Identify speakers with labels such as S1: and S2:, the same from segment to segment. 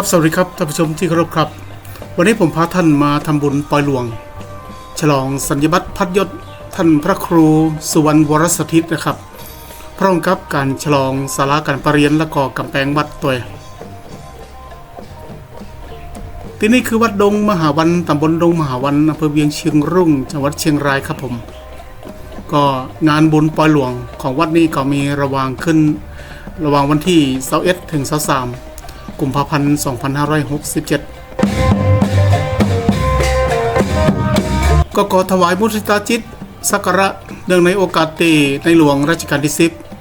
S1: ครับสวัสดีครับท่านผู้ชมที่เคารพครับ วันนี้ผมพาท่านมาทำบุญปล่อยหลวง ฉลองสัญญบัตรพัดยศท่านพระครูสุวรรณวรสถิตนะครับ พร้อมกับการฉลองสาราการประเรียนและก็กำแพงวัดตัวที่นี่คือวัดดงมหาวันตำบลดงมหาวันอำเภอเวียงเชียงรุ่งจังหวัดเชียงรายครับผม ก็งานบุญปล่อยหลวงของวัดนี้ก็มีระวางขึ้น ระหว่างวันที่21ถึง23 กุมภาพันธ์ 2567 ก็ขอถวายมุทิตาจิต สักการะเนื่องในโอกาสที่ในหลวงรัชกาลที่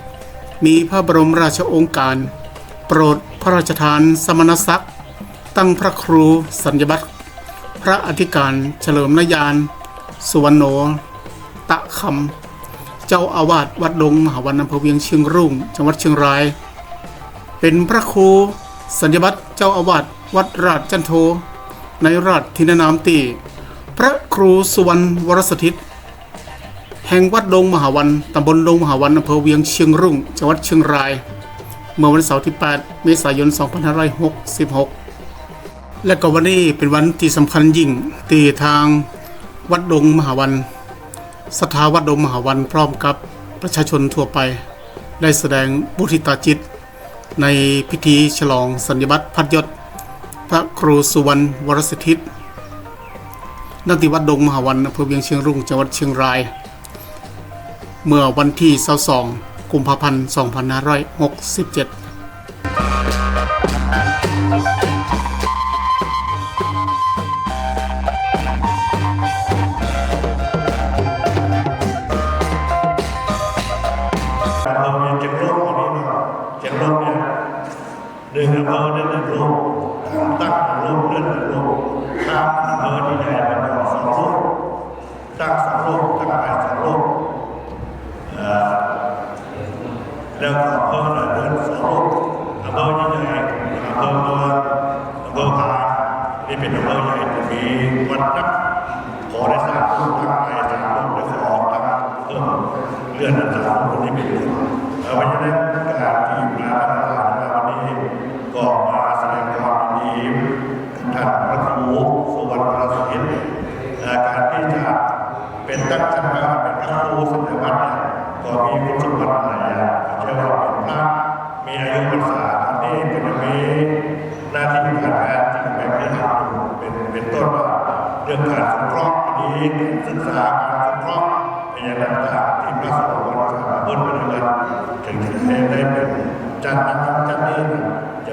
S1: 10 มีพระบรมราชองค์การ โปรดพระราชทานสมณศักดิ์ตั้งพระครูสัญญบัตรพระอธิการเฉลิมนยาน สุวรรณโน ตะคำเจ้าอาวาสวัดดงมหาวันอำเภอเวียงเชียงรุ่ง จังหวัดเชียงราย เป็นพระครู สัญญบัตรเจ้าอาวาสวัดราชจันโท ในราชทินานามตี พระครูสุวรรณวรสถิต แห่งวัดดงมหาวันตำบลดงมหาวันอำเภอเวียงเชียงรุ่งจังหวัดเชียงราย เมื่อวันเสาร์ที่ 8 เมษายน 2566 และก็วันนี้เป็นวันที่สำคัญยิ่งที่ทางวัดดงมหาวันสถาวัดดงมหาวันพร้อมกับประชาชนทั่วไป ได้แสดงบุทิตาจิต ในพิธีฉลองสัญบัตรพัดยศ พระครูสุวรรณวรสถิตนักติวัดดงมหาวันอำเภอเวียงเชียงรุ่งจังหวัดเชียงราย เมื่อวันที่22กุมภาพันธ์2567
S2: หนึ่งอำเภอเนี่ยหนึ่งโรคตั้งหนึ่งโรคเลื่อนหนึ่งโรคตั้งเภอที่ใหญ่มันสองโรคตั้งสองโรคตั้งไปสองโรคเอ่อแล้วก็เภอเนี่ยเลื่อนสองโรคอำเภอที่ใหญ่อำเภอเมืองอำเภอพานนี่เป็นอำเภอใหญ่จะมีวันนักขอได้สร้างรูปตั้งไปสร้างรูปได้ขอตั้งเพิ่มเลื่อนอันสามคนนี้เป็นเรื่องเอ่อเพราะฉะนั้นการที่มา ก็มาแสดงความดีท่านพระครูสุวรรณวรสิตการที่จะเป็นตั้งชั้นว่าเป็นพระครูสัญญวัตรเนี่ยก็มีคุณสมบัติหลายอย่างเช่นว่าเป็นพระมีอายุพรรษาตอนนี้เป็นมีหน้าที่การงานที่แบบนี้ทำอยู่เป็นเป็นต้นว่าเรื่องการสงเคราะห์ดีศึกษาการสงเคราะห์พยานต่างๆที่พระสงฆ์วัดสาบุญเป็นเงินถึงจะได้เป็นจันทร์นั้นจันทร์นี้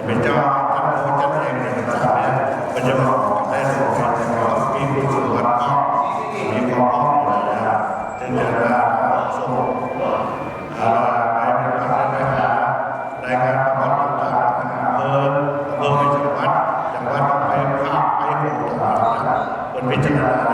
S2: เป็นเจ้าท่านโตจันทร์เองในต่างๆเนี่ยมันจะมาของกันได้สองคนแต่ว่ามีคุณสมบัติก็มีความพร้อมอยู่แล้วจึงจะได้ส่งอาไปเป็นทางไปหารายการประวัติต่างๆอำเภออำเภอไปจังหวัดจังหวัดไปภาคไปหมู่ต่างๆบนพิจารณา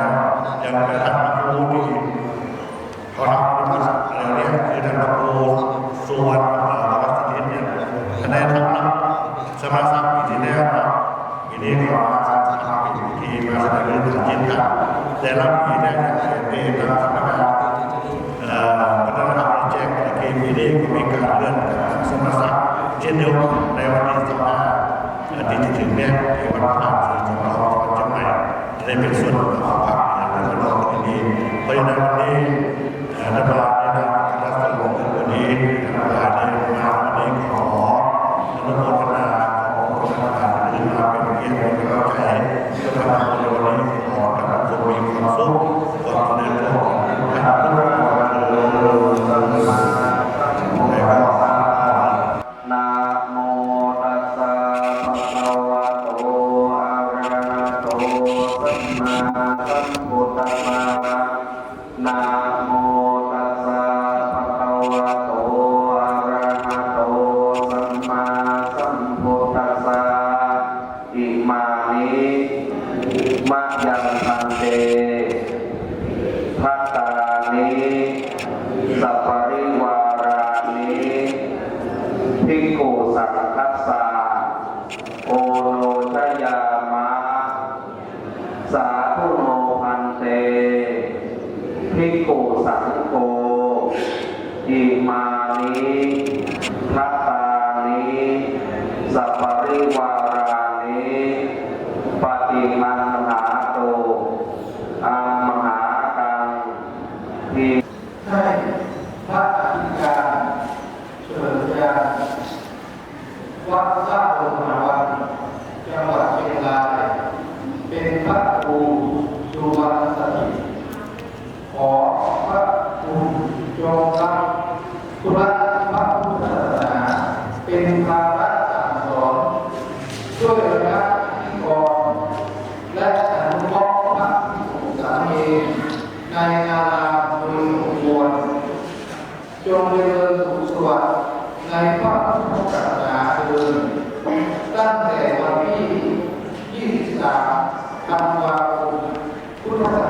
S2: เช่นเดียวกันในวันที่สิบห้าที่จะถึงเนี่ที่วันพระที่จะมาของจังหวัดจะได้เป็นส่วนของพรรคในวันรอบนี้เพราะฉะนั้นวันนี้รัฐบาล มะยังพันเตพัตตานิสัพปริวารานิภิโกสังคั
S3: สสะโอโนชยามะสาธุโนพันเตภิโกสังโฆอิมานิทัตตานิสัพปริวา วัดพระชบุรณวันจังหวัดเชียงรายเป็นพระครูสุวรรณสถิตขอพระคุณจงรับ
S4: ธุระพระพุทธศาสนาเป็นภาระสั่งสอนช่วยรักที่กรและอนุเคราะห์พระศุสามเในอาราบุญควรจงเจริญสุขสวัสดิ์ในพระ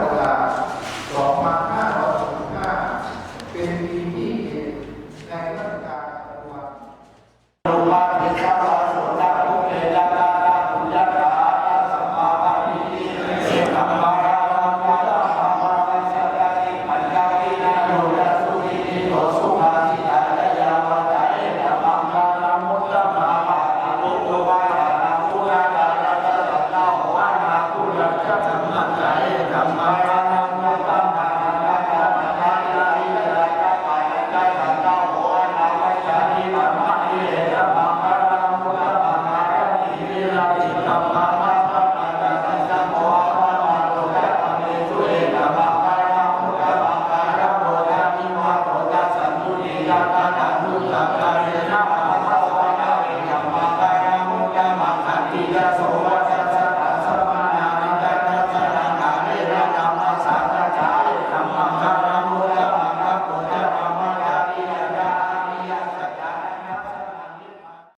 S4: เวลาสองพัน